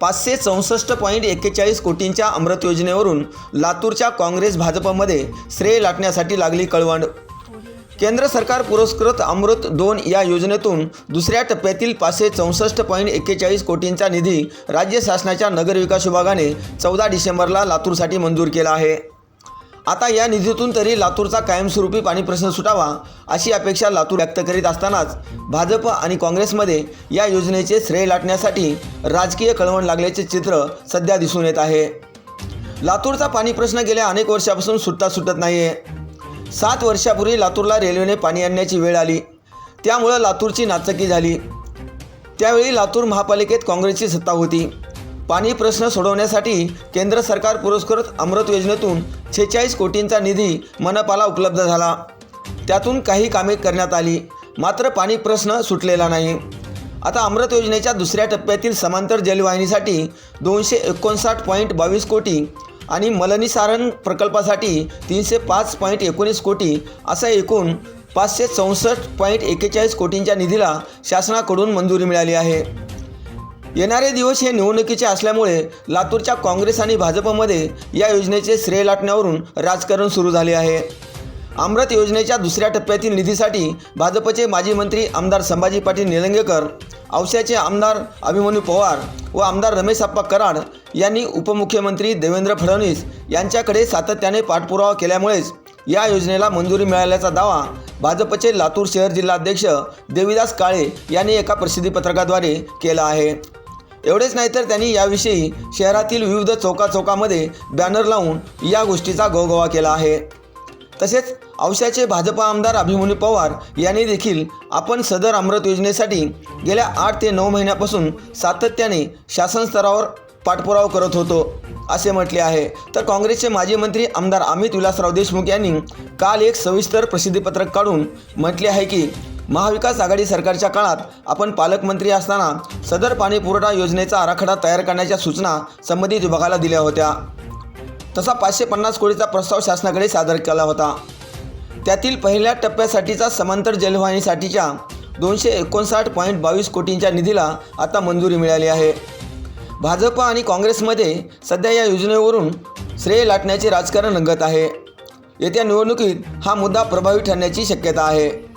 पाचशे चौसष्ट पॉईंट एक्केचाळीस कोटींच्या अमृत योजनेवरून लातूरच्या काँग्रेस भाजपमध्ये श्रेय लाटण्यासाठी लागली कळवण. केंद्र सरकार पुरस्कृत अमृत दोन या योजनेतून दुसऱ्या टप्प्यातील पाचशे चौसष्ट पॉईंट एक्केचाळीस कोटींचा निधी राज्य शासनाच्या नगरविकास विभागाने चौदा डिसेंबरला लातूरसाठी मंजूर केला आहे. आता या निधीतून तरी लातूरचा कायमस्वरूपी पाणी प्रश्न सुटावा अशी अपेक्षा लातूर व्यक्त करीत असतानाच भाजप आणि काँग्रेसमध्ये या योजनेचे श्रेय लाटण्यासाठी राजकीय कळवण लागल्याचे चित्र सध्या दिसून येत आहे. लातूरचा पाणी प्रश्न गेल्या अनेक वर्षापासून सुटता सुटत नाही आहे सात वर्षापूर्वी लातूरला रेल्वेने पाणी आणण्याची वेळ आली. त्यामुळं लातूरची नाचकी झाली. त्यावेळी लातूर महापालिकेत काँग्रेसची सत्ता होती. पाणी प्रश्न सोडवण्यासाठी केंद्र सरकार पुरस्कृत अमृत योजनेतून छेचाळीस कोटींचा निधी मनपाला उपलब्ध झाला. त्यातून काही कामे करण्यात आली. मात्र पाणी प्रश्न सुटलेला नाही. आता अमृत योजनेच्या दुसऱ्या टप्प्यातील समांतर जलवाहिनीसाठी दोनशे एकोणसाठ पॉईंट बावीस कोटी आणि मलनिसारण प्रकल्पासाठी तीनशे पाच पॉईंट एकोणीस कोटी असा एकूण पाचशे चौसष्ट पॉईंट एक्केचाळीस कोटींच्या निधीला शासनाकडून मंजुरी मिळाली आहे. येणारे दिवस हे निवडणुकीचे असल्यामुळे लातूरच्या काँग्रेस आणि भाजपमध्ये या योजनेचे श्रेय लाटण्यावरून राजकारण सुरू झाले आहे. अमृत योजनेच्या दुसऱ्या टप्प्यातील निधीसाठी भाजपचे माजी मंत्री आमदार संभाजी पाटील निलंगेकर औस्याचे आमदार अभिमन्यू पवार व आमदार रमेश आप्पा कराड यांनी उपमुख्यमंत्री देवेंद्र फडणवीस यांच्याकडे सातत्याने पाठपुरावा केल्यामुळेच या योजनेला मंजुरी मिळाल्याचा दावा भाजपचे लातूर शहर जिल्हाध्यक्ष देविदास काळे यांनी एका प्रसिद्धीपत्रकाद्वारे केला आहे. एवढेच नाही तर त्यांनी याविषयी शहरातील विविध चौकाचौकामध्ये बॅनर लावून या गोष्टीचा गवगवा केला आहे. तसेच औशाचे भाजपा आमदार अभिमन्यू पवार यांनी देखील आपण सदर अमृत योजनेसाठी गेल्या आठ ते नऊ महिन्यापासून सातत्याने शासन स्तरावर पाठपुरावा करत होतो असे म्हटले आहे. तर काँग्रेसचे माजी मंत्री आमदार अमित विलासराव देशमुख यांनी काल एक सविस्तर प्रसिद्धीपत्रक काढून म्हटले आहे की महाविकास आघाडी सरकारच्या काळात आपण पालकमंत्री असताना सदर पाणी पुरवठा योजनेचा आराखडा तयार करण्याच्या सूचना संबंधित विभागाला दिल्या होत्या. तसा पाचशे पन्नास कोटीचा प्रस्ताव शासनाकडे सादर केला होता. त्यातील पहिल्या टप्प्यासाठीचा समांतर जलवाहिनीसाठीच्या दोनशे एकोणसाठ पॉईंट बावीस कोटींच्या निधीला आता मंजुरी मिळाली आहे. भाजप आणि काँग्रेसमध्ये सध्या या योजनेवरून श्रेय लाटण्याचे राजकारण रंगत आहे. येत्या निवडणुकीत हा मुद्दा प्रभावी ठरण्याची शक्यता आहे.